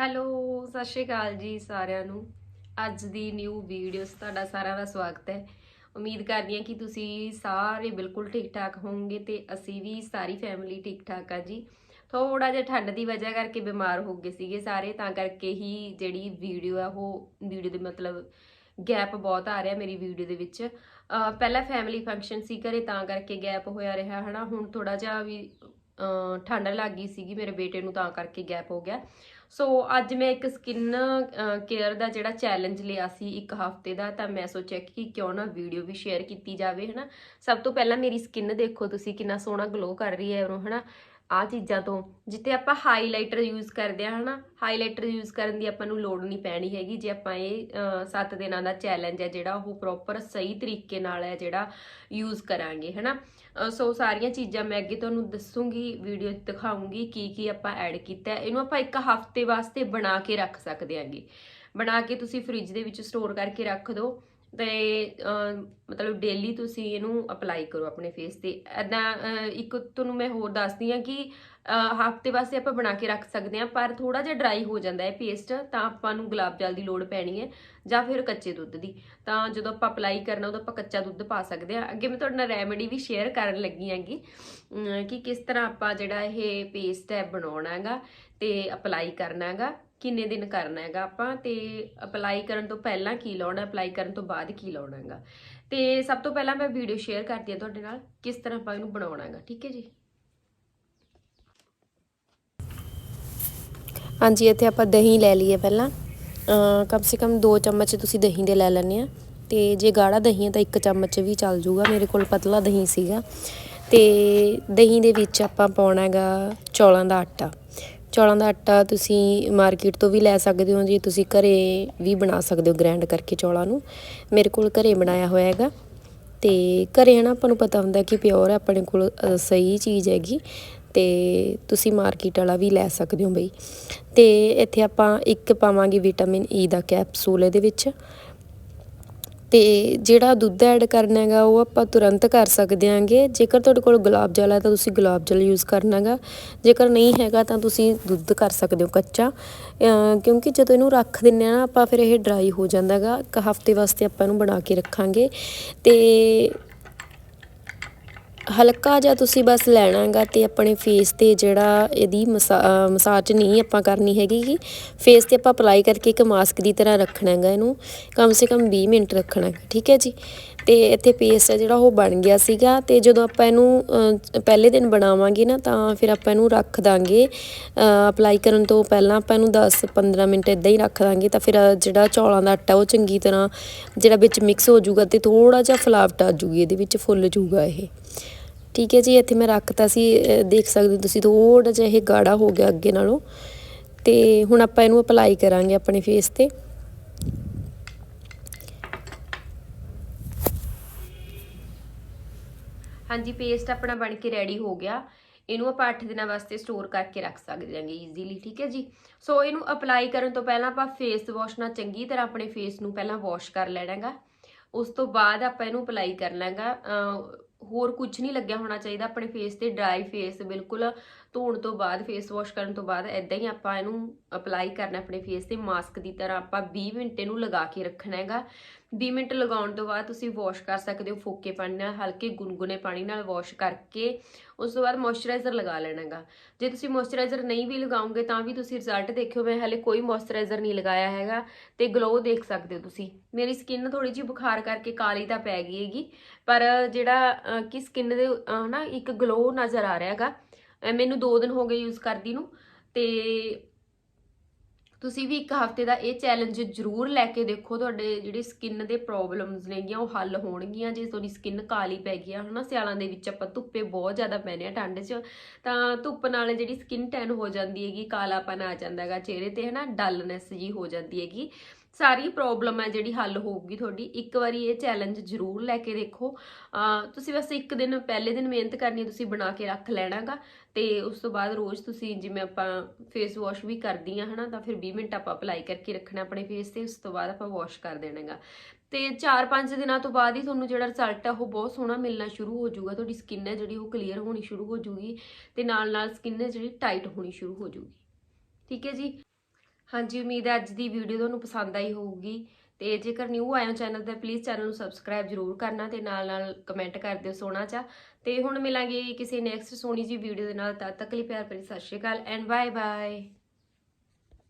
Hello, ਸਤਿ ਸ਼੍ਰੀ ਅਕਾਲ ਜੀ ਸਾਰਿਆਂ ਨੂੰ। ਅੱਜ ਦੀ ਨਿਊ ਵੀਡੀਓ ਤੁਹਾਡਾ ਸਾਰਿਆਂ ਦਾ ਸਵਾਗਤ ਹੈ। ਉਮੀਦ ਕਰਦੀ ਹਾਂ ਕਿ ਤੁਸੀਂ ਸਾਰੇ ਬਿਲਕੁਲ ਠੀਕ ਠਾਕ ਹੋਵੋਗੇ ਤੇ ਅਸੀਂ ਵੀ ਸਾਰੀ ਫੈਮਿਲੀ ਠੀਕ ਠਾਕ ਆ ਜੀ। ਥੋੜਾ ਜਿਹਾ ਠੰਡ ਦੀ ਵਜ੍ਹਾ ਕਰਕੇ ਬਿਮਾਰ ਹੋ ਗਏ ਸੀਗੇ ਸਾਰੇ, ਤਾਂ ਕਰਕੇ ਹੀ ਜਿਹੜੀ ਵੀਡੀਓ ਆ ਉਹ ਵੀਡੀਓ ਦੇ ਮਤਲਬ ਗੈਪ ਬਹੁਤ ਆ ਰਿਹਾ ਮੇਰੀ ਵੀਡੀਓ ਦੇ ਵਿੱਚ। ਅਹ ਪਹਿਲਾਂ ਫੈਮਿਲੀ ਫੰਕਸ਼ਨ ਸੀ ਘਰੇ, ਤਾਂ ਕਰਕੇ ਗੈਪ ਹੋਇਆ ਰਿਹਾ, ਹਨਾ? ਹੁਣ ਥੋੜਾ ਜਿਹਾ ਵੀ ਠੰਡ ਲੱਗ ਗਈ ਸੀਗੀ, ਮੇਰੇ ਬੇਟੇ ਨੂੰ ਤਾਂ ਕਰਕੇ ਗੈਪ ਹੋ ਗਿਆ। ਸੋ ਅੱਜ ਮੈਂ ਇੱਕ ਸਕਿਨ ਕੇਅਰ ਦਾ ਜਿਹੜਾ ਚੈਲੰਜ ਲਿਆ ਸੀ ਇੱਕ ਹਫ਼ਤੇ ਦਾ, ਤਾਂ ਮੈਂ ਸੋਚਿਆ ਕਿ ਕਿਉਂ ਨਾ ਵੀਡੀਓ ਵੀ ਸ਼ੇਅਰ ਕੀਤੀ ਜਾਵੇ, ਹਨਾ। ਸਭ ਤੋਂ ਪਹਿਲਾਂ ਮੇਰੀ ਸਕਿਨ ਦੇਖੋ ਤੁਸੀਂ ਕਿੰਨਾ ਸੋਹਣਾ ਗਲੋ ਕਰ ਰਹੀ ਹੈ ਉਹ ਹਨਾ। ਆ ਚੀਜ਼ਾਂ ਤੋਂ ਜਿੱਥੇ ਆਪਾਂ ਹਾਈਲਾਈਟਰ ਯੂਜ਼ ਕਰਦੇ ਆ ਹਨਾ? ਹਾਈਲਾਈਟਰ ਯੂਜ਼ ਕਰਨ ਦੀ ਆਪਾਂ ਨੂੰ ਲੋੜ ਨਹੀਂ ਪੈਣੀ ਹੈਗੀ ਜੇ ਆਪਾਂ ਇਹ 7 ਦਿਨਾਂ ਦਾ ਚੈਲੰਜ ਹੈ ਜਿਹੜਾ ਉਹ ਪ੍ਰੋਪਰ ਸਹੀ ਤਰੀਕੇ ਨਾਲ ਹੈ ਜਿਹੜਾ ਯੂਜ਼ ਕਰਾਂਗੇ ਹਨਾ? ਅ, ਸੋ ਸਾਰੀਆਂ ਚੀਜ਼ਾਂ ਮੈਂ ਅੱਗੇ ਤੁਹਾਨੂੰ ਦੱਸੂਗੀ ਵੀਡੀਓ 'ਚ ਦਿਖਾਉਂਗੀ ਕੀ ਕੀ ਆਪਾਂ ਐਡ ਕੀਤਾ ਇਹਨੂੰ ਆਪਾਂ ਇੱਕ ਹਫ਼ਤੇ ਵਾਸਤੇ ਬਣਾ ਕੇ ਰੱਖ ਸਕਦੇ ਆਂਗੇ। ਬਣਾ ਕੇ ਤੁਸੀਂ ਫ੍ਰਿਜ ਦੇ ਵਿੱਚ ਸਟੋਰ ਕਰਕੇ ਰੱਖ ਦਿਓ ਤੇ ਮਤਲਬ ਡੇਲੀ ਤੁਸੀਂ ਇਹਨੂੰ ਅਪਲਾਈ ਕਰੋ ਆਪਣੇ ਫੇਸ ਤੇ। ਐਦਾਂ ਇੱਕ ਤੁਹਾਨੂੰ ਮੈਂ ਹੋਰ ਦੱਸਦੀ ਆ ਕਿ ਹਫ਼ਤੇ ਵਾਸਤੇ ਆਪਾਂ ਬਣਾ ਕੇ ਰੱਖ ਸਕਦੇ ਆ ਪਰ ਥੋੜਾ ਜਿਹਾ ਡਰਾਈ ਹੋ ਜਾਂਦਾ ਹੈ ਪੇਸਟ ਤਾਂ ਆਪਾਂ ਨੂੰ ਗੁਲਾਬ ਜਲ ਦੀ ਲੋੜ ਪੈਣੀ ਹੈ। ਜਾਂ ਫਿਰ ਕੱਚੇ ਦੁੱਧ ਦੀ। ਤਾਂ ਜਦੋਂ ਆਪਾਂ ਅਪਲਾਈ ਕਰਨਾ, ਉਦੋਂ ਆਪਾਂ ਕੱਚਾ ਦੁੱਧ ਪਾ ਸਕਦੇ ਆ ਅੱਗੇ ਮੈਂ ਤੁਹਾਡੇ ਨਾਲ ਰੈਮੇਡੀ ਵੀ ਸ਼ੇਅਰ ਕਰਨ ਲੱਗੀ ਆਂਗੀ ਕਿ ਕਿਸ ਤਰ੍ਹਾਂ ਆਪਾਂ ਜਿਹੜਾ ਇਹ ਪੇਸਟ ਹੈ ਬਣਾਉਣਾ ਹੈਗਾ ਤੇ ਅਪਲਾਈ ਕਰਨਾ ਹੈਗਾ, ਕਿੰਨੇ ਦਿਨ ਕਰਨਾ ਹੈਗਾ ਆਪਾਂ ਤੇ ਅਪਲਾਈ ਕਰਨ ਤੋਂ ਪਹਿਲਾਂ ਕੀ ਲਾਉਣਾ ਅਪਲਾਈ ਕਰਨ ਤੋਂ ਬਾਅਦ ਕੀ ਲਾਉਣਾ ਹੈਗਾ। ਤੇ ਸਭ ਤੋਂ ਪਹਿਲਾਂ ਮੈਂ ਵੀਡੀਓ ਸ਼ੇਅਰ ਕਰਦੀ ਹਾਂ ਤੁਹਾਡੇ ਨਾਲ, ਕਿਸ ਤਰ੍ਹਾਂ ਆਪਾਂ ਇਹਨੂੰ ਬਣਾਉਣਾ ਹੈਗਾ, ਠੀਕ ਹੈ ਜੀ? ਹਾਂਜੀ, ਇੱਥੇ ਆਪਾਂ ਦਹੀਂ ਲੈ ਲਈਏ ਪਹਿਲਾਂ। ਕਮ ਸੇ ਕਮ 2 ਚਮਚ ਤੁਸੀਂ ਦਹੀਂ ਦੇ ਲੈ ਲੈਣੇ ਆ। ਤੇ ਜੇ ਗਾੜਾ ਦਹੀਂ ਹੈ ਤਾਂ 1 ਚਮਚ ਵੀ ਚੱਲ ਜੂਗਾ। ਮੇਰੇ ਕੋਲ ਪਤਲਾ ਦਹੀਂ ਸੀਗਾ। ਤੇ ਦਹੀਂ ਦੇ ਵਿੱਚ ਆਪਾਂ ਪਾਉਣਾ ਹੈਗਾ ਚੌਲਾਂ ਦਾ ਆਟਾ। ਚੌਲਾਂ ਦਾ ਆਟਾ ਤੁਸੀਂ ਮਾਰਕੀਟ ਤੋਂ ਵੀ ਲੈ ਸਕਦੇ ਹੋ ਜੀ। ਤੁਸੀਂ ਘਰੇ ਵੀ ਬਣਾ ਸਕਦੇ ਹੋ ਗ੍ਰਾਈਂਡ ਕਰਕੇ ਚੌਲਾਂ ਨੂੰ। ਮੇਰੇ ਕੋਲ ਘਰੇ ਬਣਾਇਆ ਹੋਇਆ ਹੈਗਾ। ਤੇ ਘਰੇ ਨਾ ਆਪਾਂ ਨੂੰ ਪਤਾ ਹੁੰਦਾ ਕਿ ਪਿਓਰ ਹੈ ਆਪਣੇ ਕੋਲ ਸਹੀ ਚੀਜ਼ ਹੈਗੀ। ਤੇ ਤੁਸੀਂ ਮਾਰਕੀਟ ਵਾਲਾ ਵੀ ਲੈ ਸਕਦੇ ਹੋ ਬਈ। ਤੇ ਇੱਥੇ ਆਪਾਂ ਇੱਕ ਪਾਵਾਂਗੇ ਵਿਟਾਮਿਨ ਈ e ਦਾ ਕੈਪਸੂਲ ਇਹਦੇ ਵਿੱਚ। ਤੇ ਜਿਹੜਾ ਦੁੱਧ ਐਡ ਕਰਨਾ ਹੈਗਾ, ਉਹ ਆਪਾਂ ਤੁਰੰਤ ਕਰ ਸਕਦੇ ਆਂਗੇ ਜੇਕਰ ਤੁਹਾਡੇ ਕੋਲ ਗੁਲਾਬ ਜਲ ਹੈ ਤਾਂ ਤੁਸੀਂ ਗੁਲਾਬ ਜਲ ਯੂਜ਼ ਕਰਨਾ ਹੈਗਾ। ਜੇਕਰ ਨਹੀਂ ਹੈਗਾ ਤਾਂ ਤੁਸੀਂ ਦੁੱਧ ਕਰ ਸਕਦੇ ਹੋ ਕੱਚਾ। ਕਿਉਂਕਿ ਜਦੋਂ ਇਹਨੂੰ ਰੱਖ ਦਿੰਨੇ ਆ ਨਾ, ਆਪਾਂ ਫਿਰ ਇਹ ਡਰਾਈ ਹੋ ਜਾਂਦਾ ਹੈਗਾ। ਇੱਕ ਹਫ਼ਤੇ ਵਾਸਤੇ ਆਪਾਂ ਇਹਨੂੰ ਬਣਾ ਕੇ ਰੱਖਾਂਗੇ। ਤੇ ਹਲਕਾ ਜਿਹਾ ਤੁਸੀਂ ਬਸ ਲੈਣਾ ਹੈਗਾ ਤੇ ਆਪਣੇ ਫੇਸ ਤੇ ਜਿਹੜਾ ਇਹਦੀ ਮਸਾ- ਮਸਾਜ ਨਹੀਂ ਆਪਾਂ ਕਰਨੀ ਹੈਗੀ ਗੀ। ਫੇਸ ਤੇ ਆਪਾਂ ਅਪਲਾਈ ਕਰਕੇ ਇੱਕ ਮਾਸਕ ਦੀ ਤਰ੍ਹਾਂ ਰੱਖਣਾ ਹੈਗਾ ਇਹਨੂੰ। ਕਮ ਸੇ ਕਮ 20 ਮਿੰਟ ਰੱਖਣਾ ਠੀਕ ਹੈ ਜੀ? ਤੇ ਇੱਥੇ ਪੇਸਟ ਹੈ ਜਿਹੜਾ ਉਹ ਬਣ ਗਿਆ ਸੀਗਾ ਤੇ ਜਦੋਂ ਆਪਾਂ ਇਹਨੂੰ ਪਹਿਲੇ ਦਿਨ ਬਣਾਵਾਂਗੇ ਨਾ ਤਾਂ ਫਿਰ ਆਪਾਂ ਇਹਨੂੰ ਰੱਖ ਦਾਂਗੇ। ਅਪਲਾਈ ਕਰਨ ਤੋਂ ਪਹਿਲਾਂ ਆਪਾਂ ਇਹਨੂੰ 10 15 ਮਿੰਟ ਇਦਾਂ ਹੀ ਰੱਖ ਦਾਂਗੇ ਤਾਂ ਫਿਰ ਜਿਹੜਾ ਚੌਲਾਂ ਦਾ ਆਟਾ ਉਹ ਚੰਗੀ ਤਰ੍ਹਾਂ ਜਿਹੜਾ ਵਿੱਚ ਮਿਕਸ ਹੋ ਜਾਊਗਾ ਤੇ ਥੋੜਾ ਜਿਹਾ ਫਲਾਵਟ ਆ ਜੂਗੀ ਇਹਦੇ ਵਿੱਚ, ਫੁੱਲ ਜਾਊਗਾ ਇਹ। ਠੀਕ ਹੈ ਜੀ, ਇੱਥੇ ਮੈਂ ਰੱਖਤਾ ਸੀ ਦੇਖ ਸਕਦੇ ਹੋ ਤੁਸੀਂ ਥੋੜਾ ਜਿਹਾ ਇਹ ਗਾੜਾ ਹੋ ਗਿਆ ਅੱਗੇ ਨਾਲੋਂ। ਤੇ ਹੁਣ ਆਪਾਂ ਇਹਨੂੰ ਅਪਲਾਈ ਕਰਾਂਗੇ ਆਪਣੇ ਫੇਸ ਤੇ। ਹਾਂਜੀ ਪੇਸਟ ਆਪਣਾ ਬਣ ਕੇ ਰੈਡੀ ਹੋ ਗਿਆ। ਇਹਨੂੰ ਆਪਾਂ 8 ਦਿਨਾਂ ਵਾਸਤੇ ਸਟੋਰ ਕਰਕੇ ਰੱਖ ਸਕਦੇ ਹਾਂਗੇ ਈਜ਼ੀਲੀ ਠੀਕ ਹੈ ਜੀ। ਸੋ ਇਹਨੂੰ ਅਪਲਾਈ ਕਰਨ ਤੋਂ ਪਹਿਲਾਂ ਆਪਾਂ ਫੇਸ ਵਾਸ਼ ਨਾਲ ਚੰਗੀ ਤਰ੍ਹਾਂ ਆਪਣੇ ਫੇਸ ਨੂੰ ਪਹਿਲਾਂ ਵਾਸ਼ ਕਰ ਲੈਣਾਗਾ। ਉਸ ਤੋਂ ਬਾਅਦ ਆਪਾਂ ਇਹਨੂੰ ਅਪਲਾਈ ਕਰਨਾ ਹੈਗਾ ਅਹ ਹੋਰ ਕੁਝ ਨਹੀਂ ਲੱਗਿਆ ਹੋਣਾ ਚਾਹੀਦਾ ਆਪਣੇ ਫੇਸ ਤੇ ਡਰਾਈ ਫੇਸ ਬਿਲਕੁਲ ਧੋਣ ਤੋਂ ਬਾਅਦ ਫੇਸ ਵਾਸ਼ ਕਰਨ ਤੋਂ ਬਾਅਦ ਐਦਾਂ ਹੀ ਆਪਾਂ ਇਹਨੂੰ ਅਪਲਾਈ ਕਰਨਾ ਆਪਣੇ ਫੇਸ ਤੇ ਮਾਸਕ ਦੀ ਤਰ੍ਹਾਂ ਆਪਾਂ 20 ਮਿੰਟ ਇਹਨੂੰ ਲਗਾ ਕੇ ਰੱਖਣਾ ਹੈਗਾ। 20 ਮਿੰਟ ਲਗਾਉਣ ਤੋਂ ਬਾਅਦ ਤੁਸੀਂ ਵਾਸ਼ ਕਰ ਸਕਦੇ ਹੋ ਫੋਕੇ ਪਾਣੀ ਨਾਲ ਹਲਕੇ ਗੁਨਗੁਨੇ ਪਾਣੀ ਨਾਲ ਵਾਸ਼ ਕਰਕੇ ਉਸ ਤੋਂ ਬਾਅਦ ਮੋਇਸਚਰਾਈਜ਼ਰ ਲਗਾ ਲੈਣਾਗਾ ਜੇ ਤੁਸੀਂ ਮੋਇਸਚਰਾਈਜ਼ਰ ਨਹੀਂ ਵੀ ਲਗਾਓਗੇ ਤਾਂ ਵੀ ਤੁਸੀਂ ਰਿਜ਼ਲਟ ਦੇਖਿਓ ਮੈਂ ਹਲੇ ਕੋਈ ਮੋਇਸਚਰਾਈਜ਼ਰ ਨਹੀਂ ਲਗਾਇਆ ਹੈਗਾ ਤੇ ਗਲੋ ਦੇਖ ਸਕਦੇ ਹੋ ਤੁਸੀਂ। ਮੇਰੀ ਸਕਿਨ ਥੋੜੀ ਜਿਹੀ ਬੁਖਾਰ ਕਰਕੇ ਕਾਲੀ ਤਾਂ ਪੈ ਗਈ ਹੈਗੀ ਪਰ ਜਿਹੜਾ ਕਿ ਸਕਿਨ ਦੇ ਅਹ, ਨਾ ਇੱਕ ਗਲੋ ਨਜ਼ਰ ਆ ਰਿਹਾ ਹੈਗਾ। ਮੈਨੂੰ 2 ਦਿਨ ਹੋ ਗਏ ਯੂਜ਼ ਕਰਦੀ ਨੂੰ ਤੇ ਤੁਸੀਂ ਵੀ ਇੱਕ ਹਫ਼ਤੇ ਦਾ ਇਹ ਚੈਲੰਜ ਜ਼ਰੂਰ ਲੈ ਕੇ ਦੇਖੋ, ਤੁਹਾਡੇ ਜਿਹੜੇ ਸਕਿਨ ਦੇ ਪ੍ਰੋਬਲਮਸ ਨੇਗੀਆਂ, ਉਹ ਹੱਲ ਹੋਣਗੀਆਂ, ਜੇ ਤੁਹਾਡੀ ਸਕਿਨ ਕਾਲੀ ਪੈ ਗਈ ਆ, ਹਨਾ, ਸਿਆਲਾਂ ਦੇ ਵਿੱਚ ਆਪਾਂ ਧੁੱਪੇ ਬਹੁਤ ਜ਼ਿਆਦਾ ਪੈਨੇ ਆ, ਠੰਡ 'ਚ, ਤਾਂ ਧੁੱਪ ਨਾਲ ਜਿਹੜੀ ਸਕਿਨ ਟੈਨ ਹੋ ਜਾਂਦੀ ਹੈਗੀ, ਕਾਲਾਪਨ ਆ ਜਾਂਦਾ ਹੈਗਾ, ਚਿਹਰੇ ਤੇ ਹਨਾ ਡਲਨੈਸ ਜੀ ਹੋ ਜਾਂਦੀ ਹੈਗੀ। ਸਾਰੀ ਪ੍ਰੋਬਲਮ ਹੈ ਜਿਹੜੀ ਹੱਲ ਹੋਊਗੀ ਤੁਹਾਡੀ। ਇੱਕ ਵਾਰੀ ਇਹ ਚੈਲੰਜ ਜ਼ਰੂਰ ਲੈ ਕੇ ਦੇਖੋ। ਤੁਸੀਂ ਬਸ ਇੱਕ ਦਿਨ ਪਹਿਲੇ ਦਿਨ ਮਿਹਨਤ ਕਰਨੀ ਹੈ, ਤੁਸੀਂ ਬਣਾ ਕੇ ਰੱਖ ਲੈਣਾਗਾ। ਤੇ ਉਸ ਤੋਂ ਬਾਅਦ ਰੋਜ਼ ਤੁਸੀਂ ਜਿਵੇਂ ਆਪਾਂ ਫੇਸ ਵਾਸ਼ ਵੀ ਕਰਦੀ ਕਰਦੀਆਂ ਹਨਾ ਤਾਂ ਫਿਰ 20 ਮਿੰਟ ਆਪਾਂ ਅਪਲਾਈ ਕਰਕੇ ਰੱਖਣਾ ਆਪਣੇ ਫੇਸ ਤੇ ਉਸ ਤੋਂ ਬਾਅਦ ਆਪਾਂ ਵਾਸ਼ ਕਰ ਦੇਣਾਗਾ। ਤੇ 4-5 ਦਿਨਾਂ ਤੋਂ ਬਾਅਦ ਹੀ ਤੁਹਾਨੂੰ ਜਿਹੜਾ ਰਿਜ਼ਲਟ ਆ ਉਹ ਬਹੁਤ ਸੋਹਣਾ ਮਿਲਣਾ ਸ਼ੁਰੂ ਹੋ ਜਾਊਗਾ। ਤੁਹਾਡੀ ਸਕਿਨ ਹੈ ਜਿਹੜੀ ਉਹ ਕਲੀਅਰ ਹੋਣੀ ਸ਼ੁਰੂ ਹੋ ਜਾਊਗੀ ਤੇ ਨਾਲ ਨਾਲ ਸਕਿਨ ਜਿਹੜੀ ਟਾਈਟ ਹੋਣੀ ਸ਼ੁਰੂ ਹੋ ਜਾਊਗੀ। ਠੀਕ ਹੈ ਜੀ? ਹਾਂਜੀ, ਉਮੀਦ ਹੈ ਅੱਜ ਦੀ ਵੀਡੀਓ ਤੁਹਾਨੂੰ ਪਸੰਦ ਆਈ ਹੋਊਗੀ। ਤੇ ਜੇਕਰ ਨਿਊ ਆਇਓ ਚੈਨਲ ਤੇ ਪਲੀਜ਼ ਚੈਨਲ ਨੂੰ ਸਬਸਕ੍ਰਾਈਬ ਜਰੂਰ ਕਰਨਾ ਤੇ ਨਾਲ ਨਾਲ ਕਮੈਂਟ ਕਰ ਦਿਓ ਸੋਹਣਾ ਚਾ ਤੇ ਹੁਣ ਮਿਲਾਂਗੇ ਕਿਸੇ ਨੈਕਸਟ ਸੋਹਣੀ ਜੀ ਵੀਡੀਓ ਦੇ ਨਾਲ, ਤਦ ਤੱਕ ਲਈ ਪਿਆਰ ਭਰੀ Sat Sri Akal and bye bye